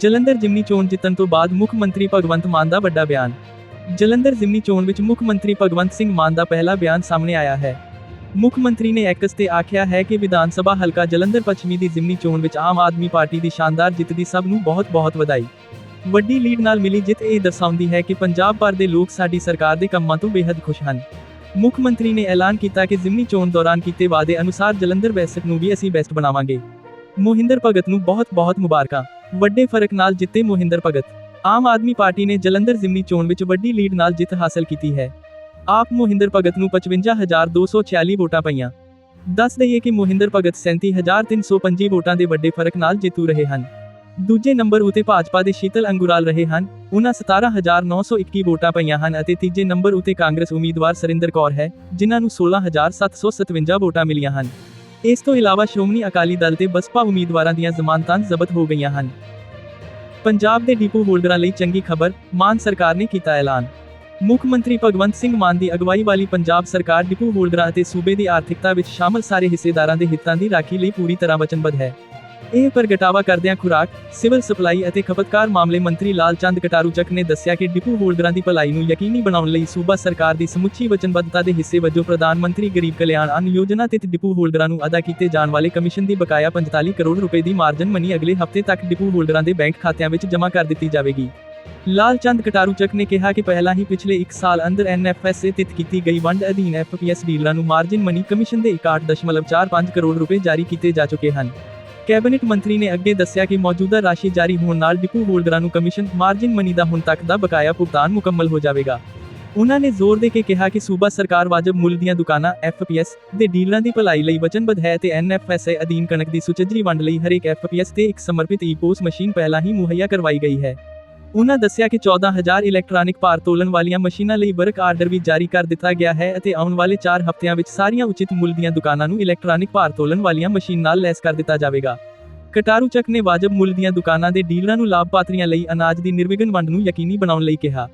ਜਲੰਧਰ ਜਿਮਨੀ ਚੋਣ ਜਿੱਤਣ ਤੋਂ ਬਾਅਦ ਮੁੱਖ ਮੰਤਰੀ ਭਗਵੰਤ ਮਾਨ ਦਾ ਵੱਡਾ ਬਿਆਨ। ਜਲੰਧਰ ਜਿਮਨੀ ਚੋਣ ਵਿੱਚ ਮੁੱਖ ਮੰਤਰੀ ਭਗਵੰਤ ਸਿੰਘ ਮਾਨ ਦਾ ਪਹਿਲਾ ਬਿਆਨ ਸਾਹਮਣੇ ਆਇਆ ਹੈ। ਮੁੱਖ ਮੰਤਰੀ ਨੇ ਐਕਸ ਤੇ ਆਖਿਆ ਹੈ ਕਿ ਵਿਧਾਨ ਸਭਾ ਹਲਕਾ ਜਲੰਧਰ ਪੱਛਮੀ ਦੀ ਜ਼ਿਮਨੀ ਚੋਣ ਵਿੱਚ ਆਮ ਆਦਮੀ ਪਾਰਟੀ ਦੀ ਸ਼ਾਨਦਾਰ ਜਿੱਤ ਦੀ ਸਭ ਨੂੰ ਬਹੁਤ-ਬਹੁਤ ਵਧਾਈ। ਵੱਡੀ ਲੀਡ ਨਾਲ ਮਿਲੀ ਜਿੱਤ ਇਹ ਦਰਸਾਉਂਦੀ ਹੈ ਕਿ ਪੰਜਾਬ ਭਰ ਦੇ ਲੋਕ ਸਾਡੀ ਸਰਕਾਰ ਦੇ ਕੰਮਾਂ ਤੋਂ ਬੇहद ਖੁਸ਼ ਹਨ। ਮੁੱਖ ਮੰਤਰੀ ਨੇ ਐਲਾਨ ਕੀਤਾ ਕਿ ਜ਼ਿਮਨੀ ਚੋਣ ਦੌਰਾਨ ਕੀਤੇ ਵਾਅਦੇ ਅਨੁਸਾਰ ਜਲੰਧਰ ਵੈਸਟ ਨੂੰ ਵੀ ਅਸੀਂ ਬੈਸਟ ਬਣਾਵਾਂਗੇ। ਮੋਹਿੰਦਰ ਭਗਤ ਨੂੰ ਬਹੁਤ-ਬਹੁਤ ਮੁਬਾਰਕਾਂ। ਵੱਡੇ ਫ਼ਰਕ ਨਾਲ ਜਿੱਤੇ ਮੋਹਿੰਦਰ ਭਗਤ। ਆਮ ਆਦਮੀ ਪਾਰਟੀ ਨੇ ਜਲੰਧਰ ਜ਼ਿਮਨੀ ਚੋਣ ਵਿੱਚ ਵੱਡੀ ਲੀਡ ਨਾਲ ਜਿੱਤ ਹਾਸਲ ਕੀਤੀ ਹੈ। ਆਪ ਮੋਹਿੰਦਰ ਭਗਤ ਨੂੰ 55246 ਵੋਟਾਂ ਪਈਆਂ। ਦੱਸ ਦਈਏ ਕਿ ਮੋਹਿੰਦਰ ਭਗਤ 37325 ਵੋਟਾਂ ਦੇ ਵੱਡੇ ਫ਼ਰਕ ਨਾਲ ਜੇਤੂ ਰਹੇ ਹਨ। ਦੂਜੇ ਨੰਬਰ ਉਤੇ ਭਾਜਪਾ ਦੇ ਸ਼ੀਤਲ ਅੰਗੁਰਾਲ ਰਹੇ ਹਨ। ਉਹਨਾਂ 17921 ਵੋਟਾਂ ਪਈਆਂ ਹਨ ਅਤੇ ਤੀਜੇ ਨੰਬਰ ਉਤੇ ਕਾਂਗਰਸ ਉਮੀਦਵਾਰ ਸਰਿੰਦਰ ਕੌਰ ਹੈ, ਜਿਨ੍ਹਾਂ ਨੂੰ 16757 ਵੋਟਾਂ ਮਿਲੀਆਂ ਹਨ। ਇਸ ਤੋਂ ਇਲਾਵਾ ਸ਼੍ਰੋਮਣੀ ਅਕਾਲੀ ਦਲ ਤੇ ਬਸਪਾ ਉਮੀਦਵਾਰਾਂ ਦੀਆਂ ਜ਼ਮਾਨਤਾਂ ਜ਼ਬਤ ਹੋ ਗਈਆਂ ਹਨ। ਪੰਜਾਬ ਦੇ ਡਿਪੂ ਹੋਲਡਰਾਂ ਲਈ ਚੰਗੀ ਖਬਰ, ਮਾਨ ਸਰਕਾਰ ਨੇ ਕੀਤਾ ਐਲਾਨ। ਮੁੱਖ ਮੰਤਰੀ ਭਗਵੰਤ ਸਿੰਘ ਮਾਨ ਦੀ ਅਗਵਾਈ ਵਾਲੀ ਪੰਜਾਬ ਸਰਕਾਰ ਡਿਪੂ ਹੋਲਡਰਾਂ ਅਤੇ ਸੂਬੇ ਦੀ ਆਰਥਿਕਤਾ ਵਿੱਚ ਸ਼ਾਮਲ ਸਾਰੇ ਹਿੱਸੇਦਾਰਾਂ ਦੇ ਹਿੱਤਾਂ ਦੀ ਰਾਖੀ ਲਈ ਪੂਰੀ ਤਰ੍ਹਾਂ ਵਚਨਬੱਧ ਹੈ। ਇਹ ਪ੍ਰਗਟਾਵਾ ਕਰਦਿਆਂ ਖੁਰਾਕ, ਸਿਵਲ ਸਪਲਾਈ ਅਤੇ ਖਪਤਕਾਰ ਮਾਮਲੇ ਮੰਤਰੀ ਲਾਲ ਚੰਦ ਕਟਾਰੂਚਕ ਨੇ ਦੱਸਿਆ ਕਿ ਡਿਪੂ ਹੋਲਡਰਾਂ ਦੀ ਭਲਾਈ ਨੂੰ ਯਕੀਨੀ ਬਣਾਉਣ ਲਈ ਸੂਬਾ ਸਰਕਾਰ ਦੀ ਸਮੁੱਚੀ ਵਚਨਬੱਧਤਾ ਦੇ ਹਿੱਸੇ ਵਜੋਂ ਪ੍ਰਧਾਨ ਮੰਤਰੀ ਗਰੀਬ ਕਲਿਆਣ ਅੰਨ ਯੋਜਨਾ ਤਹਿਤ ਡਿਪੂ ਹੋਲਡਰਾਂ ਨੂੰ ਅਦਾ ਕੀਤੇ ਜਾਣ ਵਾਲੇ ਕਮਿਸ਼ਨ ਦੀ ਬਕਾਇਆ 45 ਕਰੋੜ ਰੁਪਏ ਦੀ ਮਾਰਜਨ ਮਨੀ ਅਗਲੇ ਹਫ਼ਤੇ ਤੱਕ ਡਿਪੂ ਹੋਲਡਰਾਂ ਦੇ ਬੈਂਕ ਖਾਤਿਆਂ ਵਿੱਚ ਜਮ੍ਹਾਂ ਕਰ ਦਿੱਤੀ ਜਾਵੇਗੀ। ਲਾਲ ਚੰਦ ਕਟਾਰੂਚਕ ਨੇ ਕਿਹਾ ਕਿ ਪਹਿਲਾਂ ਹੀ ਪਿਛਲੇ 1 ਸਾਲ ਅੰਦਰ ਐਨਐਫਐਸਏ ਤਹਿਤ ਕੀਤੀ ਗਈ ਵੰਡ ਅਧੀਨ ਐਫਪੀਐਸ ਡੀਲਰਾਂ ਨੂੰ ਮਾਰਜਿਨ ਮਨੀ ਕਮਿਸ਼ਨ ਦੇ 61.45 ਕਰੋੜ ਰੁਪਏ ਜਾਰੀ ਕੀਤੇ ਜਾ ਚੁੱਕੇ ਹਨ। ਕੈਬਨਿਟ ਮੰਤਰੀ ਨੇ ਅੱਗੇ ਦੱਸਿਆ ਕਿ ਮੌਜੂਦਾ ਰਾਸ਼ੀ ਜਾਰੀ ਹੋਣ ਨਾਲ ਡਿਪੂ ਹੋਲਡਰਾਂ ਨੂੰ ਕਮਿਸ਼ਨ ਮਾਰਜਿਨ ਮਨੀ ਦਾ ਹੁਣ ਤੱਕ ਦਾ ਬਕਾਇਆ ਭੁਗਤਾਨ ਮੁਕੰਮਲ ਹੋ ਜਾਵੇਗਾ। ਉਹਨਾਂ ਨੇ ਜ਼ੋਰ ਦੇ ਕੇ ਕਿਹਾ ਕਿ ਸੂਬਾ ਸਰਕਾਰ ਵਾਜਬ ਮੁੱਲ ਦੀਆਂ ਦੁਕਾਨਾਂ ਐਫਪੀਐਸ ਦੇ ਡੀਲਰਾਂ ਦੀ ਭਲਾਈ ਲਈ ਵਚਨਬੱਧ ਹੈ ਤੇ ਐਨਐਫਐਸਏ ਅਧੀਨ ਕਣਕ ਦੀ ਸੁਚੱਜੀ ਵੰਡ ਲਈ ਹਰੇਕ ਐਫਪੀਐਸ ਤੇ ਇੱਕ ਸਮਰਪਿਤ ਈ-ਪੋਸ ਮਸ਼ੀਨ ਪਹਿਲਾਂ ਹੀ ਮੁਹੱਈਆ ਕਰਵਾਈ ਗਈ ਹੈ। ਉਹਨਾਂ ਦੱਸਿਆ ਕਿ 14000 ਇਲੈਕਟ੍ਰੋਨਿਕ ਭਾਰ ਤੋਲਣ ਵਾਲੀਆਂ ਮਸ਼ੀਨਾਂ ਲਈ ਵਰਕ ਆਰਡਰ ਵੀ ਜਾਰੀ ਕਰ ਦਿੱਤਾ ਗਿਆ ਹੈ ਅਤੇ ਆਉਣ ਵਾਲੇ 4 ਹਫ਼ਤਿਆਂ ਵਿੱਚ ਸਾਰੀਆਂ ਉਚਿਤ ਮੁੱਲ ਦੀਆਂ ਦੁਕਾਨਾਂ ਨੂੰ ਇਲੈਕਟ੍ਰੋਨਿਕ ਭਾਰ ਤੋਲਣ ਵਾਲੀਆਂ ਮਸ਼ੀਨ ਨਾਲ ਲੈਸ ਕਰ ਦਿੱਤਾ ਜਾਵੇਗਾ। ਕਟਾਰੂ ਚੱਕ ਨੇ ਵਾਜਬ ਮੁੱਲ ਦੀਆਂ ਦੁਕਾਨਾਂ ਦੇ ਡੀਲਰਾਂ ਨੂੰ ਲਾਭਪਾਤਰੀਆਂ ਲਈ ਅਨਾਜ ਦੀ ਨਿਰਵਿਘਨ ਵੰਡ ਨੂੰ ਯਕੀਨੀ ਬਣਾਉਣ ਲਈ ਕਿਹਾ।